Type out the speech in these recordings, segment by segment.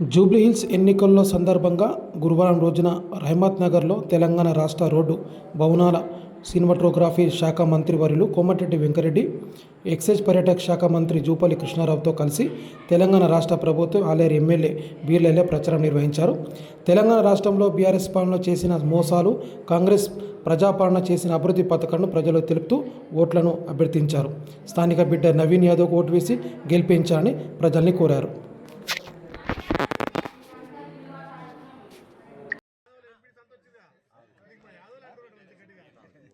జూబ్లీహిల్స్ ఎన్నికల్లో సందర్భంగా గురువారం రోజున రహమత్ నగర్లో తెలంగాణ రాష్ట్ర రోడ్డు భవనాల సినిమాటోగ్రఫీ శాఖ మంత్రి వర్యులు కోమటిరెడ్డి వెంకరెడ్డి ఎక్సైజ్ పర్యాటక శాఖ మంత్రి జూపల్లి కృష్ణారావుతో కలిసి తెలంగాణ రాష్ట్ర ప్రభుత్వం ఆలేరు ఎమ్మెల్యే బీర్లెల్లే ప్రచారం నిర్వహించారు. తెలంగాణ రాష్ట్రంలో బీఆర్ఎస్ పాలన చేసిన మోసాలు కాంగ్రెస్ ప్రజాపాలన చేసిన అభివృద్ధి పథకాలను ప్రజలు తెలుపుతూ ఓట్లను అభ్యర్థించారు. స్థానిక బిడ్డ నవీన్ యాదవ్ ఓటు వేసి గెలిపించాలని ప్రజల్ని కోరారు.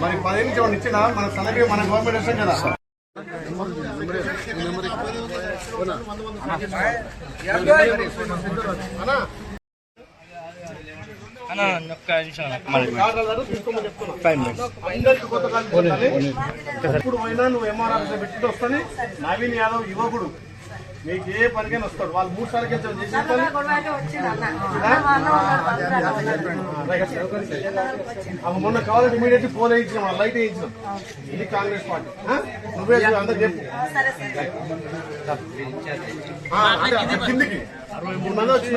మరి పదిహేను నుంచి ఇచ్చిన మన సన్న బియ్యం మన గవర్నమెంట్ ఇస్తాం కదా. ఇప్పుడు పోయినా నువ్వు ఎంఆర్ ఆఫీస్ పెట్టి వస్తానే. నవీన్ యాదవ్ యువకుడు. నీకు ఏ పనికైనా వస్తాడు. వాళ్ళు మూడు సార్లు గెలిచారు. అమ్మ మొన్న కావాలంటే ఇమీడియట్ పోల్ వేయించినాం మన లైట్ వేయించినాం ఇది కాంగ్రెస్ పార్టీ? నువ్వే చూడు, అందరికి చెప్పు. కిందికి. మూడు మంది వచ్చిన